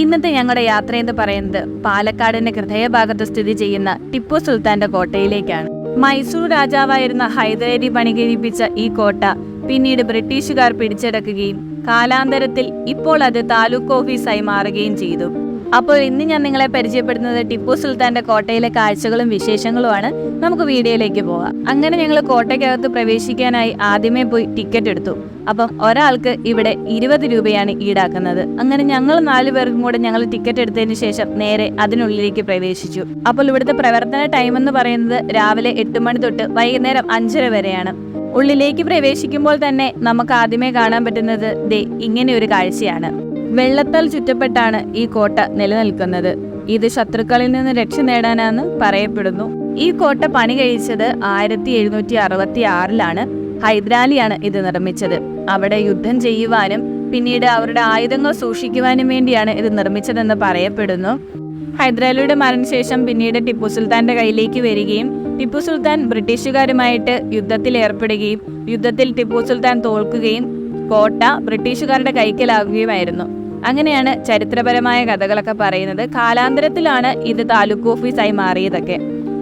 ഇന്നത്തെ ഞങ്ങളുടെ യാത്ര എന്ന് പറയുന്നത് പാലക്കാടിന്റെ ഹൃദയഭാഗത്ത് സ്ഥിതി ചെയ്യുന്ന ടിപ്പു സുൽത്താന്റെ കോട്ടയിലേക്കാണ്. മൈസൂർ രാജാവായിരുന്ന ഹൈദരലി പണികഴിപ്പിച്ച ഈ കോട്ട പിന്നീട് ബ്രിട്ടീഷുകാർ പിടിച്ചെടുക്കുകയും കാലാന്തരത്തിൽ ഇപ്പോൾ അത് താലൂക്ക് ഓഫീസായി മാറുകയും ചെയ്തു. അപ്പോൾ ഇന്ന് ഞാൻ നിങ്ങളെ പരിചയപ്പെടുന്നത് ടിപ്പു സുൽത്താന്റെ കോട്ടയിലെ കാഴ്ചകളും വിശേഷങ്ങളുമാണ്. നമുക്ക് വീഡിയോയിലേക്ക് പോകാം. അങ്ങനെ ഞങ്ങൾ കോട്ടയ്ക്കകത്ത് പ്രവേശിക്കാനായി ആദ്യമേ പോയി ടിക്കറ്റ് എടുത്തു. അപ്പം ഒരാൾക്ക് ഇവിടെ ഇരുപത് രൂപയാണ് ഈടാക്കുന്നത്. അങ്ങനെ ഞങ്ങൾ നാലു പേർക്കും കൂടെ ഞങ്ങൾ ടിക്കറ്റ് എടുത്തതിന് ശേഷം നേരെ അതിനുള്ളിലേക്ക് പ്രവേശിച്ചു. അപ്പോൾ ഇവിടുത്തെ പ്രവർത്തന ടൈം എന്ന് പറയുന്നത് രാവിലെ എട്ട് മണി തൊട്ട് വൈകുന്നേരം അഞ്ചര വരെയാണ്. ഉള്ളിലേക്ക് പ്രവേശിക്കുമ്പോൾ തന്നെ നമുക്ക് ആദ്യമേ കാണാൻ പറ്റുന്നത് ദേ ഇങ്ങനെ ഒരു കാഴ്ചയാണ്. വെള്ളത്താൽ ചുറ്റപ്പെട്ടാണ് ഈ കോട്ട നിലനിൽക്കുന്നത്. ഇത് ശത്രുക്കളിൽ നിന്ന് രക്ഷ നേടാനാന്ന് പറയപ്പെടുന്നു. ഈ കോട്ട പണി കഴിച്ചത് ആയിരത്തി എഴുന്നൂറ്റി അറുപത്തി ആറിലാണ് ഹൈദരാലിയാണ് ഇത് നിർമ്മിച്ചത്. അവിടെ യുദ്ധം ചെയ്യുവാനും പിന്നീട് അവരുടെ ആയുധങ്ങൾ സൂക്ഷിക്കുവാനും വേണ്ടിയാണ് ഇത് നിർമ്മിച്ചതെന്ന് പറയപ്പെടുന്നു. ഹൈദരാലിയുടെ മരണശേഷം പിന്നീട് ടിപ്പു സുൽത്താന്റെ കയ്യിലേക്ക് വരികയും ടിപ്പു സുൽത്താൻ ബ്രിട്ടീഷുകാരുമായിട്ട് യുദ്ധത്തിൽ ഏർപ്പെടുകയും യുദ്ധത്തിൽ ടിപ്പു സുൽത്താൻ തോൽക്കുകയും കോട്ട ബ്രിട്ടീഷുകാരുടെ കൈക്കലാകുകയുമായിരുന്നു. അങ്ങനെയാണ് ചരിത്രപരമായ കഥകളൊക്കെ പറയുന്നത്. കാലാന്തരത്തിലാണ് ഇത് താലൂക്ക് ഓഫീസായി മാറിയതൊക്കെ.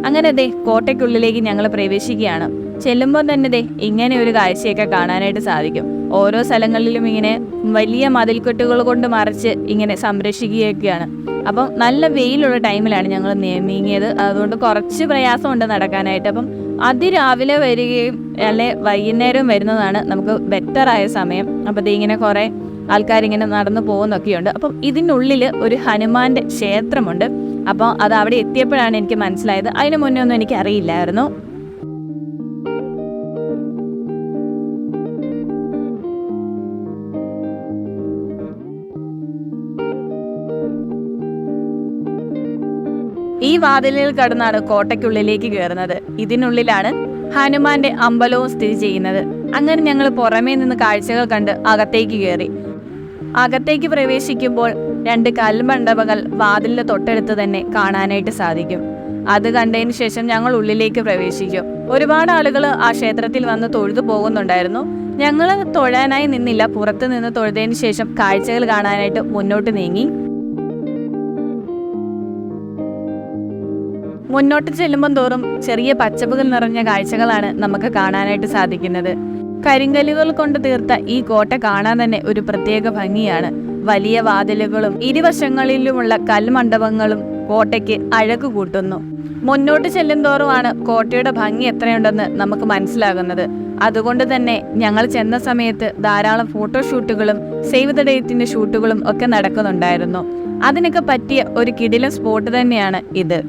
അങ്ങനെ ദേ കോട്ടയ്ക്കുള്ളിലേക്ക് ഞങ്ങൾ പ്രവേശിക്കുകയാണ്. ചെല്ലുമ്പോൾ തന്നെ ദേ ഇങ്ങനെ ഒരു കാഴ്ചയൊക്കെ കാണാനായിട്ട് സാധിക്കും. ഓരോ സ്ഥലങ്ങളിലും ഇങ്ങനെ വലിയ മതിൽക്കെട്ടുകൾ കൊണ്ട് മറിച്ച് ഇങ്ങനെ സംരക്ഷിക്കുകയൊക്കെയാണ്. അപ്പം നല്ല വെയിലുള്ള ടൈമിലാണ് ഞങ്ങൾ നീങ്ങിയത്. അതുകൊണ്ട് കുറച്ച് പ്രയാസമുണ്ട് നടക്കാനായിട്ട്. അപ്പം അതിരാവിലെ വരികയും അല്ലെ വൈകുന്നേരം വരുന്നതാണ് നമുക്ക് ബെറ്ററായ സമയം. അപ്പം ഇങ്ങനെ കുറേ ആൾക്കാരിങ്ങനെ നടന്നു പോകുന്നൊക്കെയുണ്ട്. അപ്പം ഇതിനുള്ളിൽ ഒരു ഹനുമാന്റെ ക്ഷേത്രമുണ്ട്. അപ്പോൾ അത് അവിടെ എത്തിയപ്പോഴാണ് എനിക്ക് മനസ്സിലായത്. അതിനു മുന്നേ ഒന്നും എനിക്ക് അറിയില്ലായിരുന്നു. ഈ വാതിലിൽ കടന്നാണ് കോട്ടയ്ക്കുള്ളിലേക്ക് കയറുന്നത് ഇതിനുള്ളിലാണ് ഹനുമാന്റെ അമ്പലവും സ്ഥിതി ചെയ്യുന്നത്. അങ്ങനെ ഞങ്ങൾ പുറമേ നിന്ന് കാഴ്ചകൾ കണ്ട് അകത്തേക്ക് കയറി അകത്തേക്ക് പ്രവേശിക്കുമ്പോൾ രണ്ട് കൽമണ്ഡപങ്ങൾ വാതിലിന്റെ തൊട്ടടുത്ത് തന്നെ കാണാനായിട്ട് സാധിക്കും. അത് കണ്ടതിന് ശേഷം ഞങ്ങൾ ഉള്ളിലേക്ക് പ്രവേശിക്കും. ഒരുപാട് ആളുകൾ ആ ക്ഷേത്രത്തിൽ വന്ന് തൊഴുതു പോകുന്നുണ്ടായിരുന്നു. ഞങ്ങൾ തൊഴാനായി നിന്നില്ല. പുറത്ത് നിന്ന് തൊഴുതതിന് ശേഷം കാഴ്ചകൾ കാണാനായിട്ട് മുന്നോട്ട് നീങ്ങി. മുന്നോട്ട് ചെല്ലുമ്പോൾ തോറും ചെറിയ പച്ചപ്പുകൾ നിറഞ്ഞ കാഴ്ചകളാണ് നമുക്ക് കാണാനായിട്ട് സാധിക്കുന്നത്. കരിങ്കല്ലുകൾ കൊണ്ട് തീർത്ത ഈ കോട്ട കാണാൻ തന്നെ ഒരു പ്രത്യേക ഭംഗിയാണ്. വലിയ വാതിലുകളും ഇരുവശങ്ങളിലുമുള്ള കൽമണ്ഡപങ്ങളും കോട്ടയ്ക്ക് അഴകു കൂട്ടുന്നു മുന്നോട്ട് ചെല്ലും തോറുമാണ് കോട്ടയുടെ ഭംഗി എത്രയുണ്ടെന്ന് നമുക്ക് മനസ്സിലാകുന്നത്. അതുകൊണ്ട് തന്നെ ഞങ്ങൾ ചെന്ന സമയത്ത് ധാരാളം ഫോട്ടോഷൂട്ടുകളും സേവ് ദ ഡേറ്റിന്റെ ഷൂട്ടുകളും ഒക്കെ നടക്കുന്നുണ്ടായിരുന്നു. അതിനൊക്കെ പറ്റിയ ഒരു കിടിലൻ സ്പോട്ട് തന്നെയാണ് ഇത്.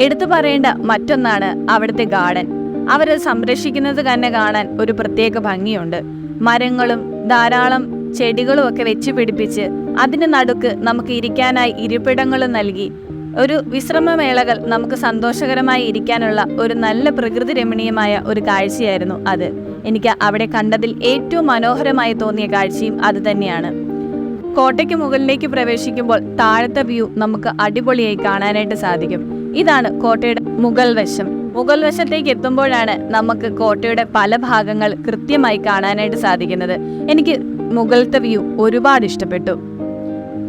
എടുത്തു പറയേണ്ട മറ്റൊന്നാണ് അവിടുത്തെ ഗാർഡൻ. അവരെ സംരക്ഷിക്കുന്നത് തന്നെ കാണാൻ ഒരു പ്രത്യേക ഭംഗിയുണ്ട്. മരങ്ങളും ധാരാളം ചെടികളും ഒക്കെ വെച്ച് പിടിപ്പിച്ച് അതിന് നടുക്ക് നമുക്ക് ഇരിക്കാനായി ഇരിപ്പിടങ്ങൾ നൽകി. ഒരു വിശ്രമമേളകൾ നമുക്ക് സന്തോഷകരമായി ഇരിക്കാനുള്ള ഒരു നല്ല പ്രകൃതി രമണീയമായ ഒരു കാഴ്ചയായിരുന്നു അത്. എനിക്ക് അവിടെ കണ്ടതിൽ ഏറ്റവും മനോഹരമായി തോന്നിയ കാഴ്ചയും അത് തന്നെയാണ്. കോട്ടയ്ക്ക് മുകളിലേക്ക് പ്രവേശിക്കുമ്പോൾ താഴത്തെ വ്യൂ നമുക്ക് അടിപൊളിയായി കാണാനായിട്ട് സാധിക്കും. ഇതാണ് കോട്ടയുടെ മുഗൾ വശം. മുഗൾ വശത്തേക്ക് എത്തുമ്പോഴാണ് നമുക്ക് കോട്ടയുടെ പല ഭാഗങ്ങൾ കൃത്യമായി കാണാനായിട്ട് സാധിക്കുന്നത്. എനിക്ക് മുഗളത്തെ വ്യൂ ഒരുപാട് ഇഷ്ടപ്പെട്ടു.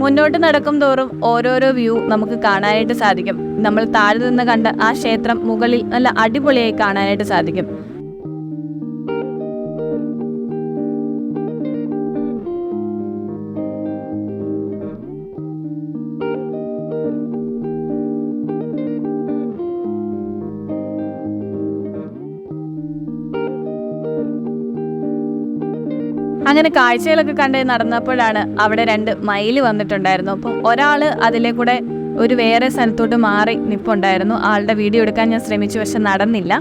മുന്നോട്ട് നടക്കും തോറും ഓരോരോ വ്യൂ നമുക്ക് കാണാനായിട്ട് സാധിക്കും. നമ്മൾ താഴെ നിന്ന് കണ്ട ആ ക്ഷേത്രം മുകളിൽ നല്ല അടിപൊളിയായി കാണാനായിട്ട് സാധിക്കും. അങ്ങനെ കാഴ്ചകളൊക്കെ കണ്ട് നടന്നപ്പോഴാണ് അവിടെ രണ്ട് മയിൽ വന്നിട്ടുണ്ടായിരുന്നു. അപ്പോൾ ഒരാൾ അതിലെ കൂടെ ഒരു വേറെ സ്ഥലത്തോട്ട് മാറി നിപ്പുണ്ടായിരുന്നു. ആളുടെ വീഡിയോ എടുക്കാൻ ഞാൻ ശ്രമിച്ചു പക്ഷെ നടന്നില്ല.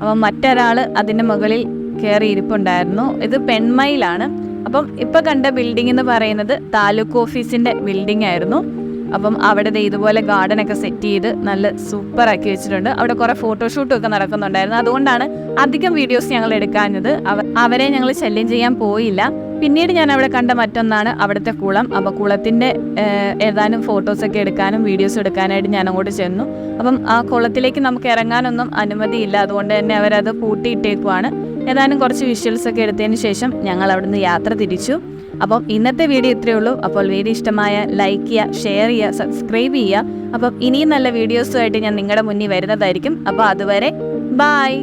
അപ്പം മറ്റൊരാൾ അതിന്റെ മുകളിൽ കയറി ഇരിപ്പുണ്ടായിരുന്നു. ഇത് പെൺമയിലാണ്. അപ്പം ഇപ്പം കണ്ട ബിൽഡിംഗ് എന്ന് പറയുന്നത് താലൂക്ക് ഓഫീസിന്റെ ബിൽഡിംഗ് ആയിരുന്നു. അപ്പം അവിടെ ഇതുപോലെ ഗാർഡൻ ഒക്കെ സെറ്റ് ചെയ്ത് നല്ല സൂപ്പർ ആക്കി വെച്ചിട്ടുണ്ട്. അവിടെ കുറെ ഫോട്ടോഷൂട്ടും ഒക്കെ നടക്കുന്നുണ്ടായിരുന്നു. അതുകൊണ്ടാണ് അധികം വീഡിയോസ് ഞങ്ങൾ എടുക്കാഞ്ഞത്. അവ- അവരെ ഞങ്ങൾ ശല്യം ചെയ്യാൻ പോയില്ല. പിന്നീട് ഞാൻ അവിടെ കണ്ട മറ്റൊന്നാണ് അവിടുത്തെ കുളം. അപ്പോൾ കുളത്തിന്റെ ഏതാനും ഫോട്ടോസൊക്കെ എടുക്കാനും വീഡിയോസ് എടുക്കാനായിട്ട് ഞാൻ അങ്ങോട്ട് ചെന്നു. അപ്പം ആ കുളത്തിലേക്ക് നമുക്ക് ഇറങ്ങാനൊന്നും അനുമതിയില്ല. അതുകൊണ്ട് തന്നെ അവരത് പൂട്ടിയിട്ടേക്കുവാണ്. ഏതാനും കുറച്ച് വിഷ്വൽസ് ഒക്കെ എടുത്തതിന് ശേഷം ഞങ്ങൾ അവിടുന്ന് യാത്ര തിരിച്ചു. അപ്പം ഇന്നത്തെ വീഡിയോ ഇത്രയേ ഉള്ളൂ. അപ്പോൾ വീഡിയോ ഇഷ്ടമായ ലൈക്ക് ചെയ്യുക ഷെയർ ചെയ്യുക സബ്സ്ക്രൈബ് ചെയ്യുക. അപ്പം ഇനിയും നല്ല വീഡിയോസുമായിട്ട് ഞാൻ നിങ്ങളുടെ മുന്നിൽ വരുന്നതായിരിക്കും. അപ്പോൾ അതുവരെ ബായ്